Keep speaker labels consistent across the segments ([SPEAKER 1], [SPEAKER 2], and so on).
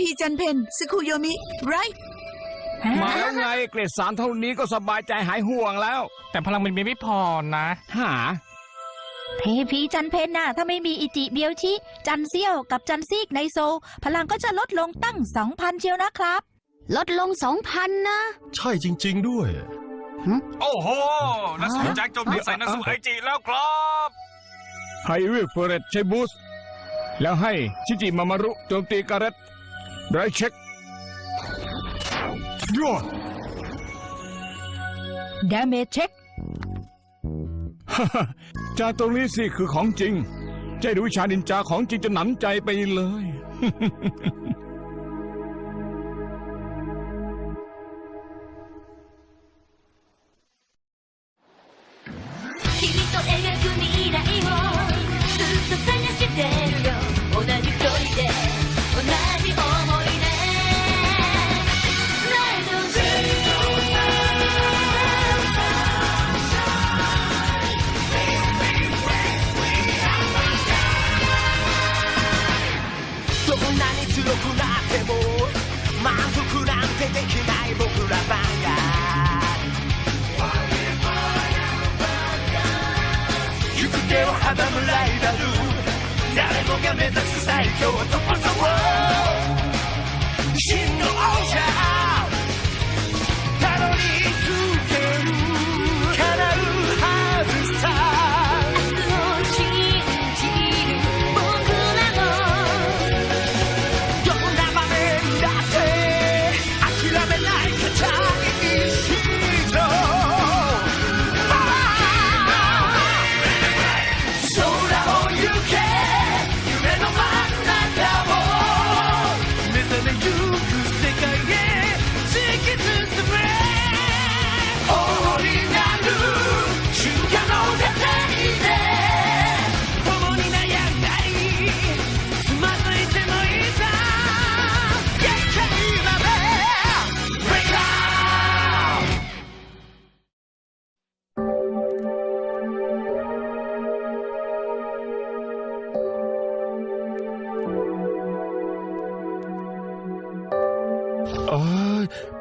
[SPEAKER 1] พีจันเพนสคุโยมิ right
[SPEAKER 2] มาแล้วไงเกรดสามเท่านี้ก็สบายใจหายห่วงแล้ว
[SPEAKER 3] แต่พลังมันมีไม่พอนะ
[SPEAKER 2] หา
[SPEAKER 4] เทพีจันเพนน่ะ ถ้าไม่มีอิจิเบียวชิ จันเซียวกับจันซีกในโซลพลังก็จะลดลงตั้งสองพันเชียวนะครับ
[SPEAKER 5] ลดลงสองพันนะ
[SPEAKER 6] ใช่จริง ๆ ด้วย
[SPEAKER 3] โอ้โหนักสู้แจ็คโจมตีใส่นักสู้ไอจีแล้วครับ
[SPEAKER 2] ให้เวฟเฟอร์เรตใช้บูสต์แล้วให้ชิจิมามารุโจมตีการ์เรต ไรเช็คยั่ว
[SPEAKER 4] ดาเมจเช็ค
[SPEAKER 2] จากตรงนี้สิคือของจริง ใจดูวิชานินจาของจริงจะหนำใจไปเลย
[SPEAKER 7] 花むライダル。誰もが目指す最強トップ
[SPEAKER 6] ザワー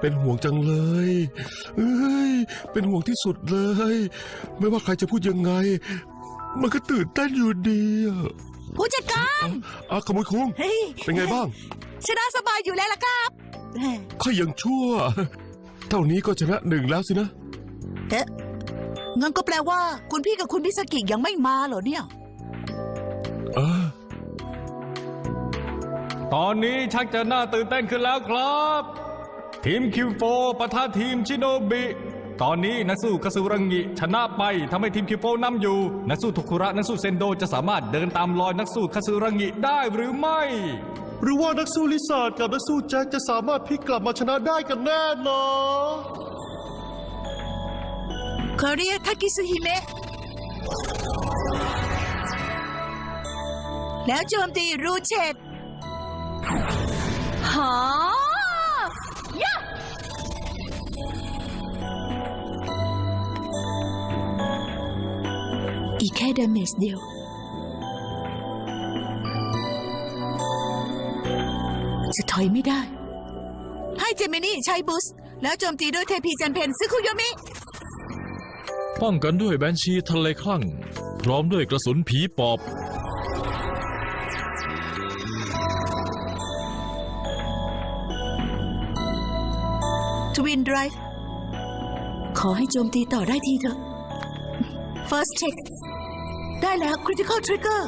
[SPEAKER 6] เป็นห่วงจังเลยเอ้ย เป็นห่วงที่สุดเลย ไม่ว่าใครจะพูดยังไง มันก็ตื่นเต้นอยู่ดีอะ
[SPEAKER 1] ผู้จัดการ
[SPEAKER 6] อะขโมยคุ้ง
[SPEAKER 1] เฮ้ย
[SPEAKER 6] เป็นไงบ้าง
[SPEAKER 1] ชนะสบายอยู่แล้วล่ะครับ
[SPEAKER 6] ค่อยยังชั่ว เท่านี้ก็ชนะหนึ่งแล้วสินะ
[SPEAKER 1] เอ๊ะงั้นก็แปลว่า คุณพี่กับคุณพิสกิยังไม่มาเหรอเนี่ย
[SPEAKER 6] เออ
[SPEAKER 3] ตอนนี้ชักจะน่าตื่นเต้นขึ้นแล้วครับ ทีมคิวโฟปะทะทีมชิโนบิ ตอนนี้นักสู้คาสุรังิชนะไปทำให้ทีมคิวโฟนำอยู่ นักสู้ทุคุระนักสู้เซนโดจะสามารถเดินตามรอยนักสู้คาสุรังิได้หรือไม่
[SPEAKER 6] หรือว่านักสู้ลิซ่ากับนักสู้แจ็คจะสามารถพลิกกลับมาชนะได้กันแน่เนอะ
[SPEAKER 1] คอเรียทากิสุฮิเมะแล้วโจมตีรูเชตหา อีกแค่ดาเมจเดียว จะถอยไม่ได้ ให้เจมินี่ใช้บูสต์แล้วโจมตีด้วยเทพีจันเพนซึคุโยมิ
[SPEAKER 8] ป้องกันด้วยแบนชีทะเลคลั่ง พร้อมด้วยกระสุนผีปอบ
[SPEAKER 1] ทวินไดรฟ์ขอให้โจมตีต่อได้ทีเถอะ First check ได้แล้ว Critical Trigger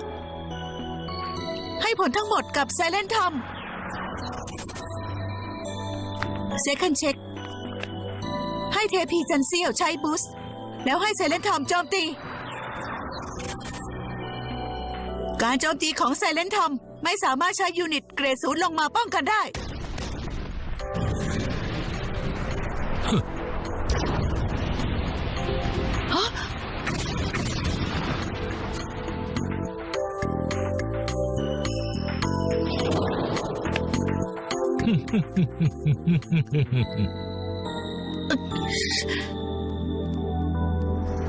[SPEAKER 1] ให้ผลทั้งหมดกับ Silent Tom Second check ให้เทพีจันเซียวใช้บูสต์แล้วให้ Silent Tom โจมตี การโจมตีของ Silent Tom ไม่สามารถใช้ยูนิตเกรดศูนย์ลงมาป้องกันได้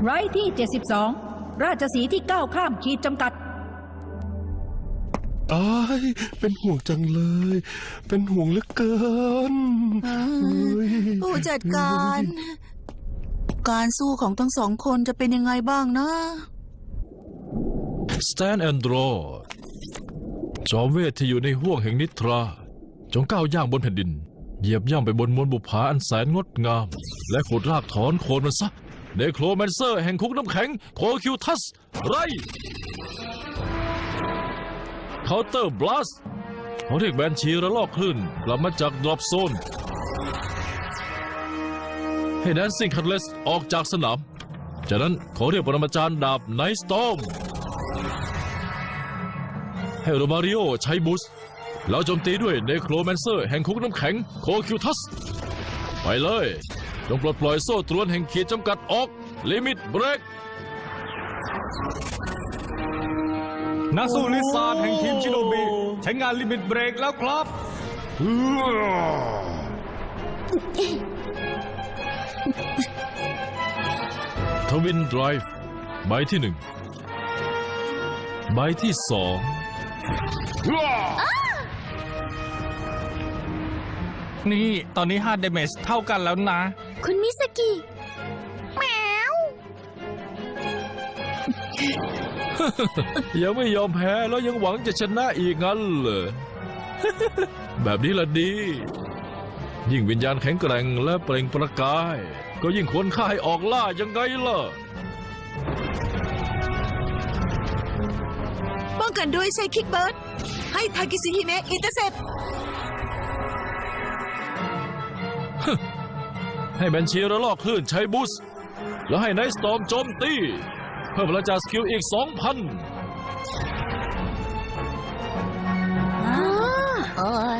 [SPEAKER 4] ไรที่ 72 ราชสีห์ที่ก้าวข้ามขีดจำกัด
[SPEAKER 6] อ้ายเป็นห่วงจังเลย เป็นห่วงเหลือเกิน
[SPEAKER 1] อ่า
[SPEAKER 6] เฮ้ย
[SPEAKER 1] ผู้จัดการ การสู้ของทั้งสองคนจะเป็นยังไงบ้างนะ
[SPEAKER 8] Stand and draw จอมเวทที่อยู่ในห้วงแห่งนิทรา จงก้าวย่างบนแผ่นดิน เหยียบย่ำไปบนมวลบุพาอันแสนงดงาม และขุดรากถอนโคนมันซะเนโครแมนเซอร์แห่งคุกน้ำแข็งโคคิวทัส ไรเคาน์เตอร์บลัสเขาเรียกแบนชีระลอกคลื่นกลับมาจากดรอปโซน ให้แดนซิงคัตเลสออกจากสนาม จากนั้นขอเรียกปรมาจารย์ดาบไนสตอมให้โรมาริโอใช้บูส ต์แล้วโจมตีด้วยเนโครแมนเซอร์แห่งคุกน้ำแข็งโคคิวทัส ไปเลยจงปลดปล่อยโซ่ตรวนแห่งขีดจำกัดออก ลิมิตเบรก
[SPEAKER 3] นักสู้ลิซาร์ดแห่งทีมชิโนบิใช้งานลิมิตเบรกแล้วครับ
[SPEAKER 8] ทวินไดรฟ์ใบที่หนึ่งใบที่สอง
[SPEAKER 3] นี่ตอนนี้5 damage เท่ากันแล้วนะ
[SPEAKER 5] คุณมิสกิแมว
[SPEAKER 8] ยังไม่ยอมแพ้แล้วยังหวังจะชนะอีกงั้นเหรอ แบบนี้ละดี ยิ่งวิญญาณแข็งแกร่งและเปล่งประกาย ก็ยิ่งควรฆ่าให้ออกล่ายังไงล่ะ
[SPEAKER 1] ป้องกันด้วยใช้คิกเบิร์ดให้ทากิซิฮิเมะอินเตอร์เซป
[SPEAKER 8] ให้แบนชีระลอกคลื่นใช้บูสต์แล้วให้ไนท์สตอมโจมตีเพิ่มพลังจากสกิลอีก 2,000
[SPEAKER 5] โอ้ย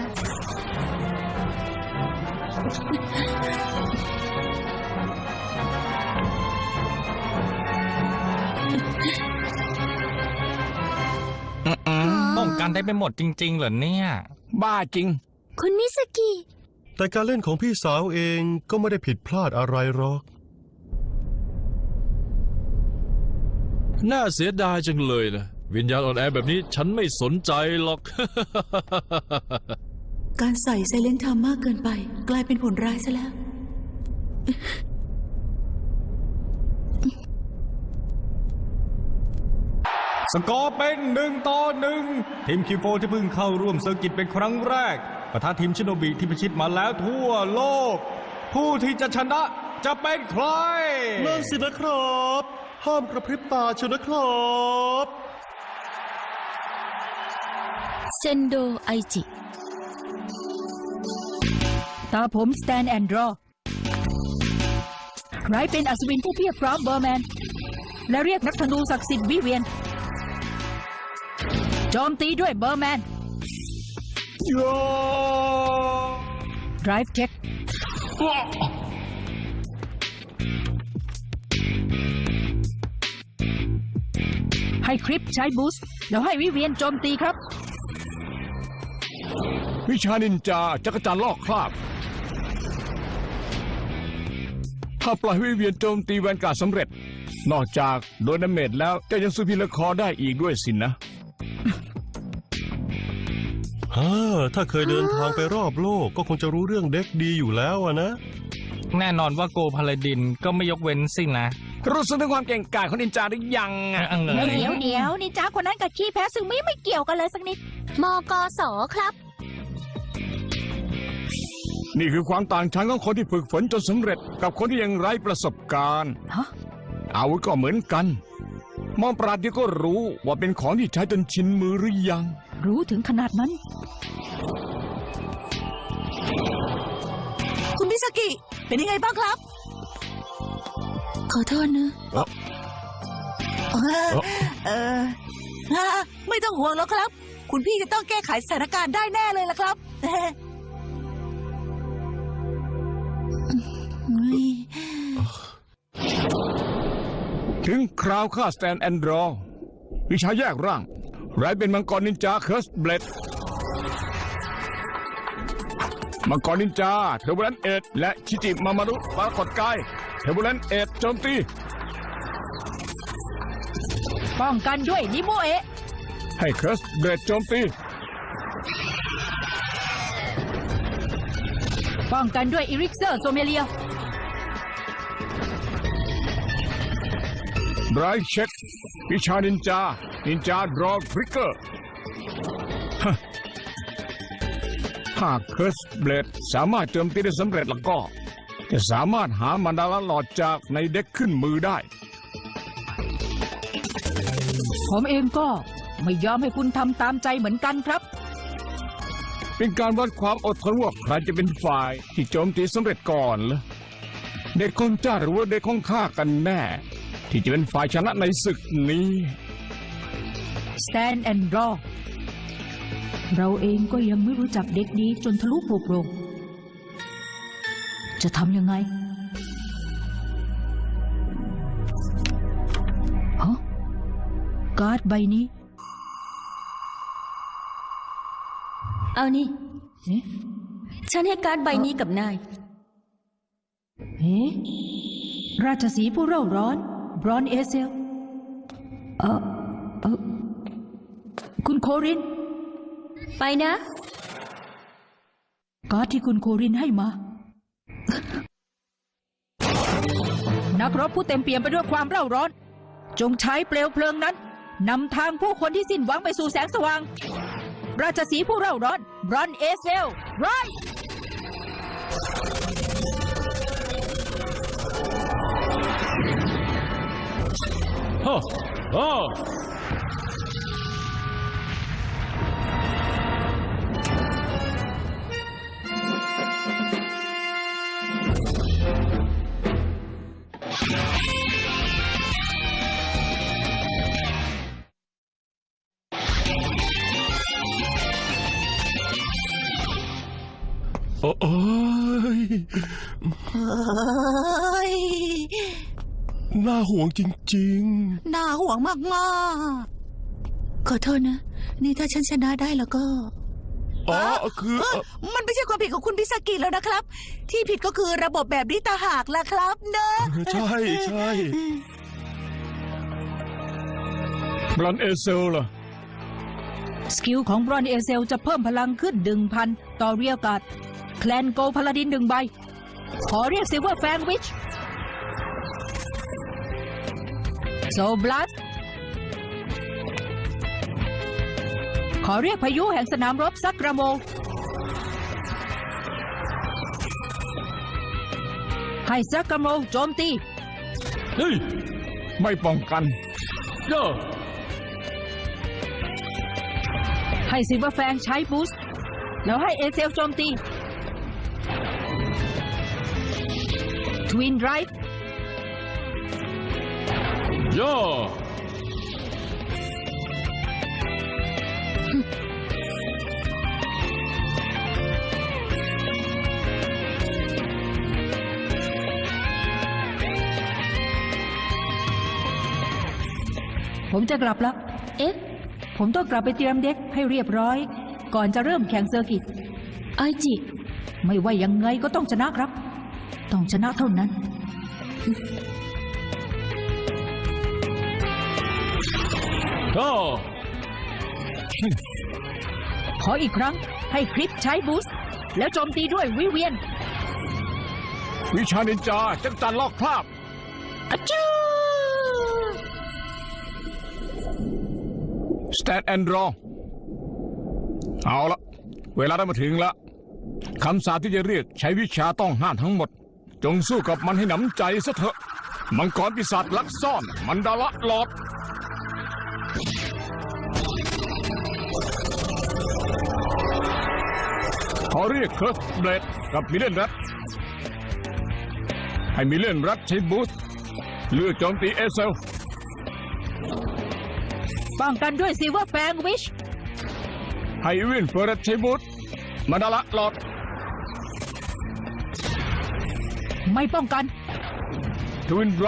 [SPEAKER 3] ป้องกันได้ไปหมดจริง ๆ เหรอเนี่ย
[SPEAKER 2] บ้าจริง
[SPEAKER 5] คุณมิสกิ
[SPEAKER 6] แต่การเล่นของพี่สาวเองก็ไม่ได้ผิดพลาดอะไรหรอก
[SPEAKER 8] น่าเสียดายจังเลยนะ วิญญาณอ่อนแอแบบนี้ฉันไม่สนใจหรอก
[SPEAKER 1] การใส่ไซเลนทามมากเกินไป กลายเป็นผลร้ายซะแล้ว
[SPEAKER 3] สกอร์เป็นหนึ่งต่อหนึ่งทีมคิวโฟที่เพิ่งเข้าร่วมเซอร์กิตเป็นครั้งแรก ปะทะทีมชิโนบิที่พิชิตมาแล้วทั่วโลก ผู้ที่จะชนะจะเป็นใคร
[SPEAKER 6] นั่นสินะครับห้ามกระพริบตาเชียวนะครับ
[SPEAKER 5] เซนโดไอจิ
[SPEAKER 4] ตาผมสแตนแอนดรอไรเป็นอัศวินผู้เพียบพร้อมเบอร์แมน และเรียกนักธนูศักดิ์สิทธิ์วิเวียน โจมตีด้วยเบอร์แมน Drive check ให้คริปใช้บูสต์แล้วให้วิเวียนโจมตีครับ
[SPEAKER 2] วิชานินจาจักรจันทร์ลอกคราบ ถ้าปล่อยวิเวียนโจมตีแวนการ์ดสำเร็จ นอกจากโดนดาเมจแล้วจะยังสู้พิลคอได้อีกด้วยสินนะ
[SPEAKER 6] ฮ่าถ้าเคยเดินทางไปรอบโลกก็คงจะรู้เรื่องเด็กดีอยู่แล้วอะนะ
[SPEAKER 3] แน่นอนว่าโกพาลาดินก็ไม่ยกเว้นสินะ
[SPEAKER 2] รู้สึกถึงความเก่งกาจของนินจาหรือยังอะ
[SPEAKER 3] เออ
[SPEAKER 4] เดี๋ยวเดี๋ยวนี่จ้าคนนั้นกับขี้แพ้ซึงมิไม่เกี่ยวกันเลยสักนิด
[SPEAKER 5] มกสครับ
[SPEAKER 2] นี่คือความต่างชั้นของคนที่ฝึกฝนจนสำเร็จ กับคนที่ยังไร้ประสบการณ์
[SPEAKER 4] ฮะ
[SPEAKER 2] อาวุธก็เหมือนกัน มองปราดเดียวก็รู้ว่าเป็นของที่ใช้จนชินมือหรือยัง
[SPEAKER 4] รู้ถึงขนาดนั้น
[SPEAKER 1] คุณมิสกิ เป็นยังไงบ้างครับ ขอโทษนะ
[SPEAKER 2] เอ้า
[SPEAKER 1] เออเอออ่าไม่ต้องห่วงแล้วครับ คุณพี่จะต้องแก้ไขสถานการณ์ได้แน่เลยละครับเฮ้ย
[SPEAKER 2] ถึงคราวฆ่าสแตนแอนดรอวิชาแยกร่าง ไรเป็นมังกรนินจาเคิร์สเบลดมังกรนินจาเทอร์บูเลนเอ็ดและชิจิมามารุปรากฏกายเทอร์บูเลนเอ็ดโจมตี
[SPEAKER 4] ป้องกันด้วยนิโมเอะ
[SPEAKER 2] ให้เคิร์สเบรดโจมตี
[SPEAKER 4] ป้องกันด้วยอิริกเซอร์โซเมเลีย
[SPEAKER 2] ไรเช็ควิชานินจา นินจาดรอทริกเกอร์ถ้าเคิร์สเบลดสามารถโจมตีได้สำเร็จแล้วก็ จะสามารถหามันดาลหลอดจากในเด็กขึ้นมือได้
[SPEAKER 4] ผมเองก็ไม่ยอมให้คุณทำตามใจเหมือนกันครับ
[SPEAKER 2] เป็นการวัดความอดทนว่าใครจะเป็นฝ่ายที่โจมตีสำเร็จก่อนเหรอเด็กของเจ้าหรือว่าเด็กของข้ากันแน่ ที่จะเป็นฝ่ายชนะในศึกนี้
[SPEAKER 4] Stand and Draw เราเองก็ยังไม่รู้จักเด็กดีจนทะลุปลุกโรงจะทำยังไงฮะการ์ดใบนี้
[SPEAKER 5] เอานี่
[SPEAKER 4] เอ๊ะ
[SPEAKER 5] ฉันให้การ์ดใบนี้กับนาย
[SPEAKER 4] เอ๊ะราชสีห์ผู้เร่าร้อนบรอนเอเซล เออเออ คุณโคริน
[SPEAKER 5] ไปนะ
[SPEAKER 4] การ์ดที่คุณโครินให้มา นักรบผู้เต็มเปี่ยมไปด้วยความเร่าร้อน จงใช้เปลวเพลิงนั้นนำทางผู้คนที่สิ้นหวังไปสู่แสงสว่าง ราชสีห์ผู้เร่าร้อนบรอนเอเซลไร
[SPEAKER 8] ฮ่าฮ่า
[SPEAKER 6] ห่วงจริง
[SPEAKER 1] น่าห่วงมากๆขอโทษนะ นี่ถ้าฉันชนะได้แล้วก็
[SPEAKER 6] ๆ อ๋อ คือ
[SPEAKER 1] เอ้อมันไม่ใช่ความผิดของคุณพิสกิแล้วนะครับ ที่ผิดก็คือระบบแบบนี้ตางหากล่ะครับเนอะ
[SPEAKER 6] ใช่ใช่
[SPEAKER 2] บรอนเอเซลล่ะ
[SPEAKER 4] สกิลของบรอนเอเซลจะเพิ่มพลังขึ้นดึงพันต่อเรียกการ์ดแคลนโกพาลาดินหนึ่งใบ ขอเรียกซิลเวอร์แฟงวิช โซบลัสขอเรียกพายุแห่งสนามรบซักกระโมให้ซักกระโมโจมตี
[SPEAKER 8] เฮ้ย
[SPEAKER 2] ไม่ป้องกัน
[SPEAKER 8] ย่า
[SPEAKER 4] ให้ซิลเวอร์แฟงใช้บูสต์แล้วให้เอเซลโจมตี ทวินไรฟ์
[SPEAKER 8] ย่า
[SPEAKER 4] ผมจะกลับแล้ว
[SPEAKER 5] เอ๊ะ
[SPEAKER 4] ผมต้องกลับไปเตรียมเด็กให้เรียบร้อย ก่อนจะเริ่มแข่งเซอร์กิต
[SPEAKER 5] ไอจิ
[SPEAKER 4] ไม่ว่ายังไงก็ต้องชนะครับ ต้องชนะเท่านั้น
[SPEAKER 8] ฮ่า
[SPEAKER 4] ขออีกครั้งให้คริปใช้บูสต์แล้วโจมตีด้วยวิเวียน
[SPEAKER 2] วิชานินจาจักรจันทร์ลอกคราบ Stand and draw เอาละเวลาได้มาถึงละคำสาปที่จะเรียกใช้วิชาต้องห้ามทั้งหมด จงสู้กับมันให้หนำใจซะเถอะ มังกรปีศาจลักซ่อน มันดาละหลอด เรียกเคิร์สเบลดกับมิเลนรัตให้มิเลนรัตใช้บูสต์เลือกโจมตีเอเซล
[SPEAKER 4] ป้องกันด้วยซิลเวอร์แฟงวิช
[SPEAKER 2] ให้วินเฟอร์เรตใช้บูสต์มันดาละหลอด
[SPEAKER 4] ไม่ป้องกัน
[SPEAKER 2] ทวินไร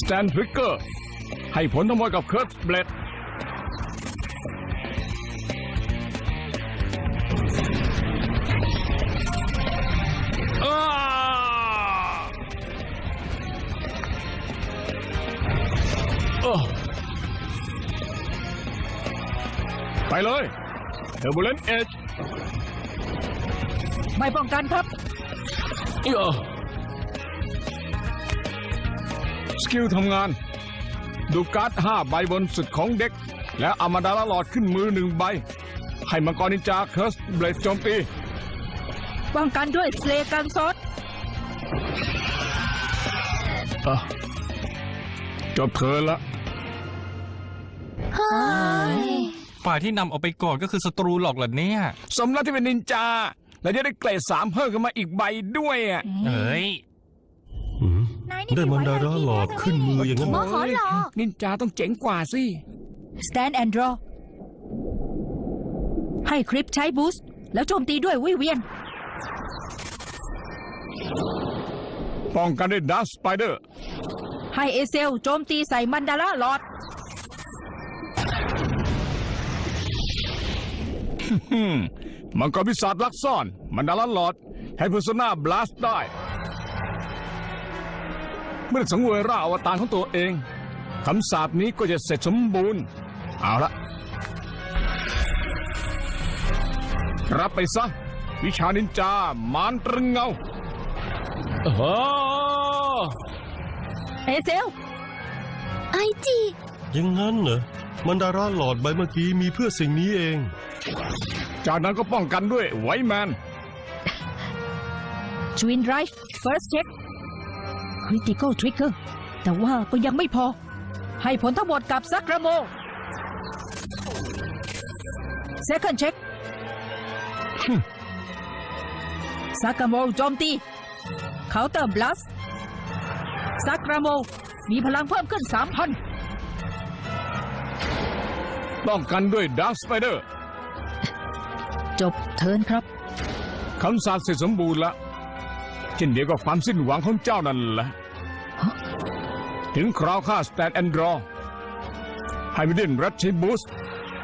[SPEAKER 2] สแตนทริกเกอร์ให้ผลทั้งหมดกับเคิร์สเบลด เทอร์บูเลนเอจ
[SPEAKER 4] ไม่ป้องกันครับ
[SPEAKER 2] สกิลทำงาน ดูการ์ดห้าใบบนสุดของเด็ก และอามาดาลาหลอดขึ้นมือหนึ่งใบ ให้มังกรนินจาเคิร์สเบลดโจมตี
[SPEAKER 4] ป้องกันด้วยสเลกังซอส
[SPEAKER 2] อะจบเทิร์นละ
[SPEAKER 3] ฝ่ายที่นำเอาไปก่อนก็คือศัตรูหรอกเหรอเนี่ย
[SPEAKER 2] สมแล้วที่เป็นนินจา และจะได้เกรดสามเพิ่มขึ้นมาอีกใบด้วยอะ
[SPEAKER 3] เอ้ย
[SPEAKER 6] อืมได้มันดาราหลอดขึ้นมืออย่างนั้นเหรอ
[SPEAKER 1] ขอหรอ
[SPEAKER 2] นินจาต้องเจ๋งกว่าสิ
[SPEAKER 4] stand and draw ให้คริปใช้บูสต์แล้วโจมตีด้วยวิเวียน
[SPEAKER 2] ป้องกันด้วยดัสสไปเดอร์
[SPEAKER 4] ให้เอเซลโจมตีใส่มันดาราหลอด
[SPEAKER 2] มมังกรพิศาจลักซ่อน มันดาลหลอด ให้เพอร์โซนาบลัสได้ เมื่อสังเวยร่างอวตารของตัวเองคำสาปนี้ก็จะเสร็จสมบูรณ์ เอาละ รับไปซะ วิชานินจามานตรึงเงา
[SPEAKER 4] เอเซล
[SPEAKER 1] ไอจี
[SPEAKER 6] อย่างนั้นเหรอ มันดาราหลอดใบเมื่อกี้มีเพื่อสิ่งนี้เอง
[SPEAKER 2] จากนั้นก็ป้องกันด้วยไวแมน
[SPEAKER 4] ทวินไรฟ์ first check critical trigger แต่ว่าก็ยังไม่พอ ให้ผลทั้งหมดกับซักระโม second check ซักระโมโจมตี counter blast ซักระโม มีพลังเพิ่มขึ้น 3,000
[SPEAKER 2] ป้องกันด้วยดัสสไปเดอร์
[SPEAKER 4] จบเทิร์นครับ
[SPEAKER 2] คำสาปเสร็จสมบูรณ์แล้วเช่นเดียวกับความสิ้นหวังของเจ้านั่นแหละถึงคราวค่าสแตนแอนดรอให้มิเดนรัชชิบูส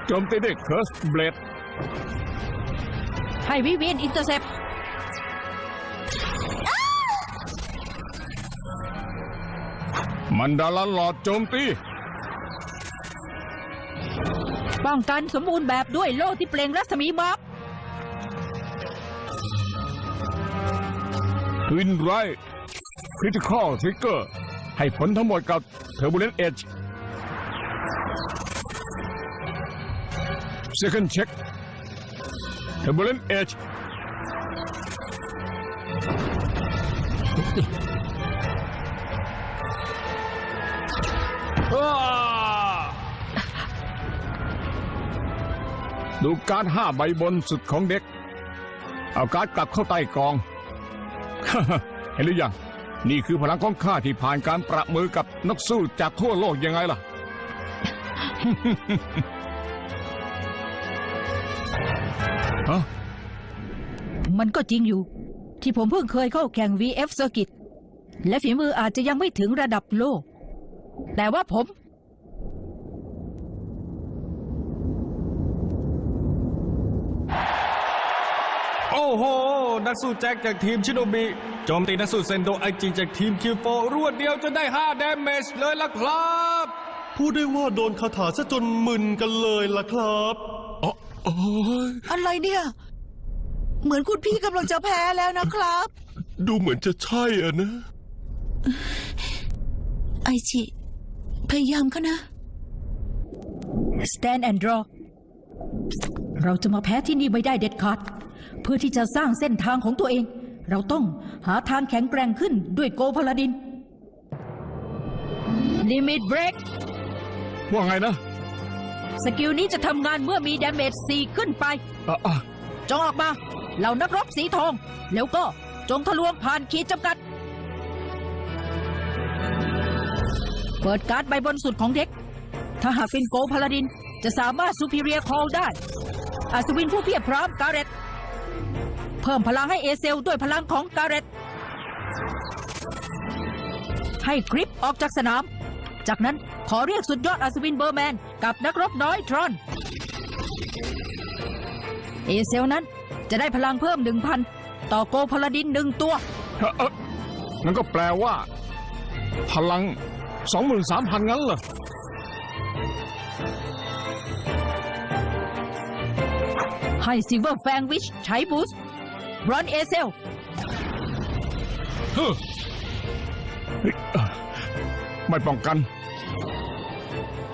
[SPEAKER 2] โจมตีด้วยเคิร์สเบลด
[SPEAKER 4] ให้วิเวียนอินเตอร์เซป
[SPEAKER 2] มันดาลาหลอดโจมตี
[SPEAKER 4] ป้องกันสมบูรณ์แบบด้วยโล่ที่เปล่งรัศมีบัฟ
[SPEAKER 2] วินไรคริติคอลทริกเกอร์ให้ผลทั้งหมดกับเทอร์บูเลนเอจ Second check Turbulent Edge อ้าดูการดห้าใบบนสุดของเด็ก เอาการดกลับเข้าใต้กอง เห็นหรือยัง นี่คือพลังของข้าที่ผ่านการประมือกับนักสู้จากทั่วโลกยังไงล่ะ ฮะ
[SPEAKER 4] มันก็จริงอยู่ ที่ผมเพิ่งเคยเข้าแข่ง VF Circuit และฝีมืออาจจะยังไม่ถึงระดับโลก แต่ว่าผม
[SPEAKER 3] โอ้โห นักสู้แจ็คจากทีมชิโนบิโจมตีนักสู้เซนโดไอจีจากทีมคิวโฟรวดเดียวจนได้5ดเมจเลยล่ะครับ
[SPEAKER 6] พูดได้ว่าโดนคาถาซะจนมึนกันเลยล่ะครับอ๋อโอ้ย
[SPEAKER 1] อะไรเนี่ย เหมือนคุณพี่กำลังจะแพ้แล้วนะครับ
[SPEAKER 6] ดูเหมือนจะใช่อะนะ
[SPEAKER 1] ไอจิพยายามเขานะ
[SPEAKER 4] Stand and draw เราจะมาแพ้ที่นี่ไม่ได้เด็ดขาด เพื่อที่จะสร้างเส้นทางของตัวเอง เราต้องหาทางแข็งแกร่งขึ้นด้วยโกพลาดิน Limit Break
[SPEAKER 2] ว่าไงนะ
[SPEAKER 4] สกิลนี้จะทำงานเมื่อมีดาเมจ4ขึ้นไป
[SPEAKER 2] อะอะ
[SPEAKER 4] จงออกมาเหล่านักรบสีทอง แล้วก็จงทะลวงผ่านขีดจำกัด เปิดการ์ดใบบนสุดของเด็ก ถ้าหากเป็นโกพาลาดินจะสามารถซูพิเรียคอลได้ อัศวินผู้เพียบพร้อมการเรต เพิ่มพลังให้เอเซลด้วยพลังของการเรตให้คริปออกจากสนาม จากนั้นขอเรียกสุดยอดอัศวินเบอร์แมน กับนักรบน้อยทรอน เอเซลนั้นจะได้พลังเพิ่มหนึ่งพันต่อโกพลาดินหนึ่งตัว
[SPEAKER 2] นั่นก็แปลว่า พลัง 23,000 งั้นเหรอ
[SPEAKER 4] ให้ซิลเวอร์แฟงวิชใช้บูสต์บรอนเอเซล
[SPEAKER 2] เฮ้อเฮ้ยเอ่อไม่ป้องกัน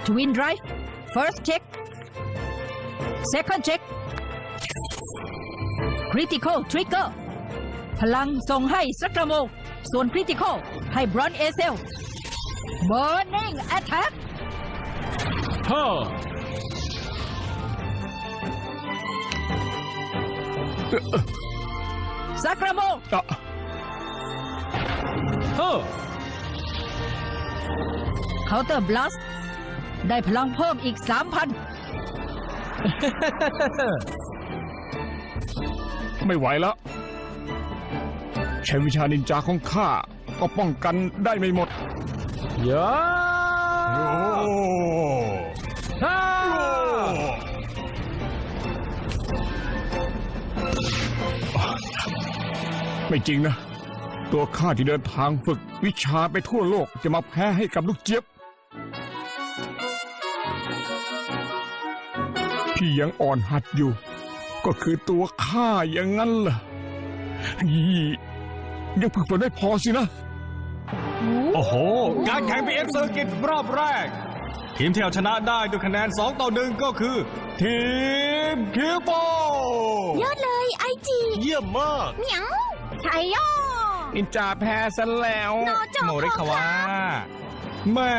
[SPEAKER 4] ทวินไดรฟ์ first check second check critical trigger พลังส่งให้สักระโมส่วน critical ให้บรอนเอเซล burning attack
[SPEAKER 8] เฮ้ อ
[SPEAKER 4] สักระโม
[SPEAKER 2] อะ
[SPEAKER 8] เฮ้อ
[SPEAKER 4] counter blast ได้พลังเพิ่มอีก3,000
[SPEAKER 2] ไม่ไหวแล้ว ใช้วิชานินจาของข้า ก็ป้องกันได้ไม่หมด
[SPEAKER 8] ยา
[SPEAKER 2] โอ้
[SPEAKER 8] ฮ่
[SPEAKER 2] ไม่จริงนะ ตัวข้าที่เดินทางฝึกวิชาไปทั่วโลกจะมาแพ้ให้กับลูกเจี๊ยบ ที่ยังอ่อนหัดอยู่ ก็คือตัวข้าอย่างนั้นเหรอยี่ยังฝึกฝนไม่พอสินะ
[SPEAKER 3] โอ้โห การแข่ง PF เซอร์กิตรอบแรก ทีมที่เอาชนะได้ด้วยคะแนน 2 ต่อ1ก็คือ ทีมคิวโป
[SPEAKER 9] ยอดเลยไอจี
[SPEAKER 6] เยี่ยมมาก
[SPEAKER 9] เหมียวใช่ย่อ
[SPEAKER 2] นินจาแพ้ซะแล้ว
[SPEAKER 9] โนโจ
[SPEAKER 3] โมริคาวะแม่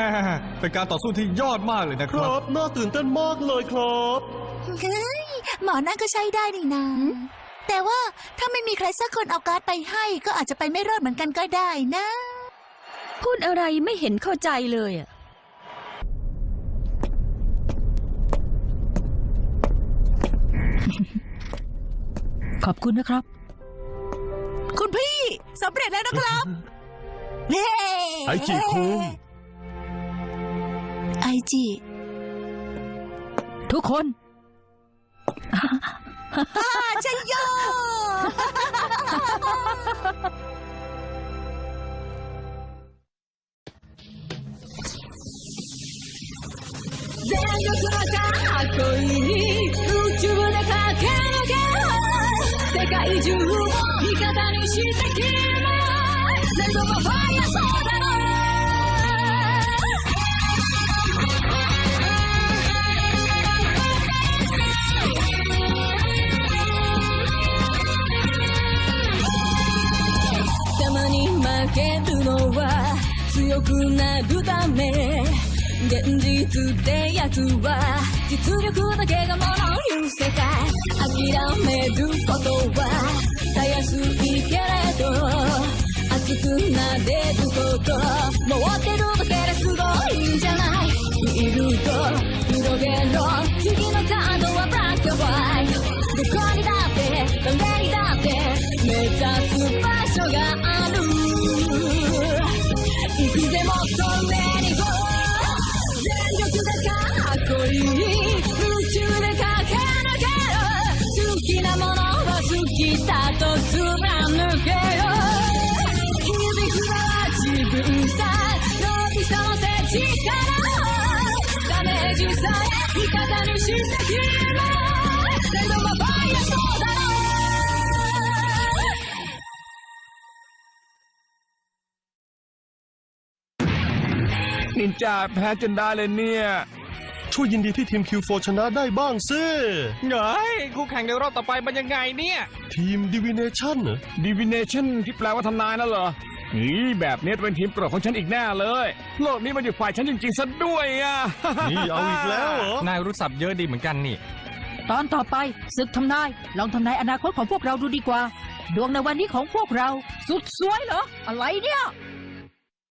[SPEAKER 3] เป็นการต่อสู้ที่ยอดมากเลยนะ
[SPEAKER 6] ค
[SPEAKER 3] ครั
[SPEAKER 6] รับ บ น่าตื่นเต้นมากเลยครับ
[SPEAKER 1] เฮ้ยหมอนั่นก็ใช้ได้นี่นาแต่ว่าถ้าไม่มีใครสักคนเอาการ์ดไปให้ ก็อาจจะไปไม่รอดเหมือนกันก็ได้นะ
[SPEAKER 5] พูดอะไรไม่เห็นเข้าใจเลยอะ
[SPEAKER 4] ขอบคุณนะครับ
[SPEAKER 1] คุณพี่สำเร็จแล้วนะครับเย้
[SPEAKER 6] ไอจีคุง
[SPEAKER 1] ไอจี
[SPEAKER 4] ทุกคน
[SPEAKER 1] อ่าใช่ย่อ
[SPEAKER 9] 全力のかっこいい宇宙で駆け抜け世界中を 味方にして君全部もファイアそうだろたまに負けるのは強くなるため現実で奴は実力だけがものを言う世界。諦めることはたやすいけれど熱くなれること。持ってるだけですごいんじゃない。フィールド広げろ。次のカードはブラックホワイ。トどこにだって誰にだって目指す さ伸びそのせ力ダメージさえ味方にして君全部もファイアそうだろう
[SPEAKER 2] นินจาแพ้จนได้เลยเนี่ย
[SPEAKER 6] ช่วยยินดีที่ทีม Q4 ชนะได้บ้างสิ
[SPEAKER 3] เฮ้ยคู่แข่งในรอบต่อไปมันยังไงเนี่ย
[SPEAKER 6] ทีม Divination เหรอ
[SPEAKER 2] divination ที่แปลว่าทำนายนั่นเหรอ นี่แบบนี้เป็นทีมโปรดของฉันอีกแน่เลย โลกนี้มันอยู่ฝ่ายฉันจริงๆซะด้วยอะ
[SPEAKER 6] นี่เอาอีกแล้วเหรอ
[SPEAKER 3] นายรู้ศัพท์เยอะดีเหมือนกันนี่
[SPEAKER 4] ตอนต่อไปศึกทำนาย ลองทำนายอนาคตของพวกเราดูดีกว่า ดวงในวันนี้ของพวกเรา สุดสวยเหรอ อะไรเนี่ย